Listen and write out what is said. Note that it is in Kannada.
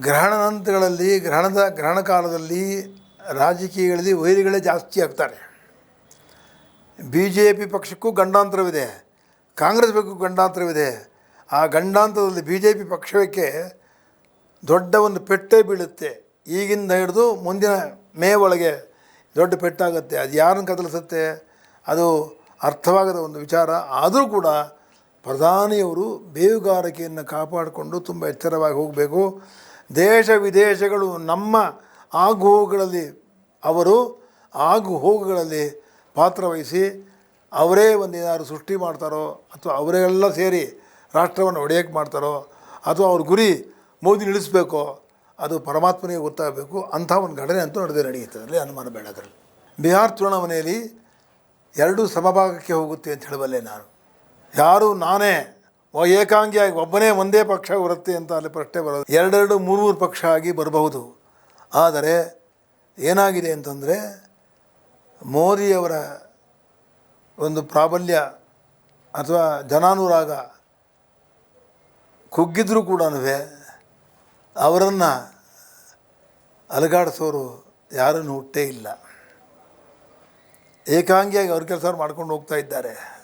ಗ್ರಹಣ ಹಂತಗಳಲ್ಲಿ ಗ್ರಹಣದ, ಗ್ರಹಣ ಕಾಲದಲ್ಲಿ ರಾಜಕೀಯಗಳಲ್ಲಿ ವೈರಿಗಳೇ ಜಾಸ್ತಿ ಆಗ್ತಾರೆ. ಬಿ ಜೆ ಪಿ ಪಕ್ಷಕ್ಕೂ ಗಂಡಾಂತರವಿದೆ, ಕಾಂಗ್ರೆಸ್ ಪಕ್ಷಕ್ಕೂ ಗಂಡಾಂತರವಿದೆ. ಆ ಗಂಡಾಂತರದಲ್ಲಿ ಬಿ ಜೆ ಪಿ ಪಕ್ಷಕ್ಕೆ ದೊಡ್ಡ ಒಂದು ಪೆಟ್ಟೇ ಬೀಳುತ್ತೆ. ಈಗಿಂದ ಹಿಡಿದು ಮುಂದಿನ ಮೇ ಒಳಗೆ ದೊಡ್ಡ ಪೆಟ್ಟಾಗುತ್ತೆ. ಅದು ಯಾರನ್ನು ಕದಲಿಸುತ್ತೆ? ಅದು ಅರ್ಥವಾಗದ ಒಂದು ವಿಚಾರ. ಆದರೂ ಕೂಡ ಪ್ರಧಾನಿಯವರು ಬೇವುಗಾರಿಕೆಯನ್ನು ಕಾಪಾಡಿಕೊಂಡು ತುಂಬ ಎಚ್ಚರವಾಗಿ ಹೋಗಬೇಕು. ದೇಶ ವಿದೇಶಗಳು ನಮ್ಮ ಆಗು ಹೋಗುಗಳಲ್ಲಿ ಅವರು ಆಗು ಹೋಗುಗಳಲ್ಲಿ ಪಾತ್ರವಹಿಸಿ ಅವರೇ ಒಂದು ಏನಾದ್ರು ಸೃಷ್ಟಿ ಮಾಡ್ತಾರೋ ಅಥವಾ ಅವರೆಲ್ಲ ಸೇರಿ ರಾಷ್ಟ್ರವನ್ನು ಒಡೆಯಕ್ಕೆ ಮಾಡ್ತಾರೋ ಅಥವಾ ಅವ್ರ ಗುರಿ ಮೋದಿ ನಿಲ್ಲಿಸಬೇಕೋ, ಅದು ಪರಮಾತ್ಮನಿಗೆ ಗೊತ್ತಾಗಬೇಕು. ಅಂಥ ಒಂದು ಘಟನೆ ಅಂತೂ ನಡೆದೇ ನಡೆಯುತ್ತೆ. ಅದರಲ್ಲಿ ಅನುಮಾನ ಬೇಡ ಅದರಲ್ಲಿ. ಬಿಹಾರ್ ಚುನಾವಣೆಯಲ್ಲಿ ಎರಡೂ ಸಮಭಾಗಕ್ಕೆ ಹೋಗುತ್ತೆ ಅಂತ ಹೇಳಬಲ್ಲೆ ನಾನು. ಯಾರು ನಾನೇ ಏಕಾಂಗಿಯಾಗಿ ಒಬ್ಬನೇ ಒಂದೇ ಪಕ್ಷ ಬರುತ್ತೆ ಅಂತ ಅಲ್ಲಿ ಪ್ರಶ್ನೆ ಬರೋದು. ಎರಡೆರಡು ಮೂರು ಮೂರು ಪಕ್ಷ ಆಗಿ ಬರಬಹುದು. ಆದರೆ ಏನಾಗಿದೆ ಅಂತಂದರೆ ಮೋದಿಯವರ ಒಂದು ಪ್ರಾಬಲ್ಯ ಅಥವಾ ಜನಾನುರಾಗ ಕುಗ್ಗಿದ್ರೂ ಕೂಡ ಅವರನ್ನು ಅಲುಗಾಡಿಸೋರು ಯಾರನ್ನು ಹುಟ್ಟೇ ಇಲ್ಲ. ಏಕಾಂಗಿಯಾಗಿ ಅವ್ರ ಕೆಲಸ ಮಾಡ್ಕೊಂಡು ಹೋಗ್ತಾ ಇದ್ದಾರೆ.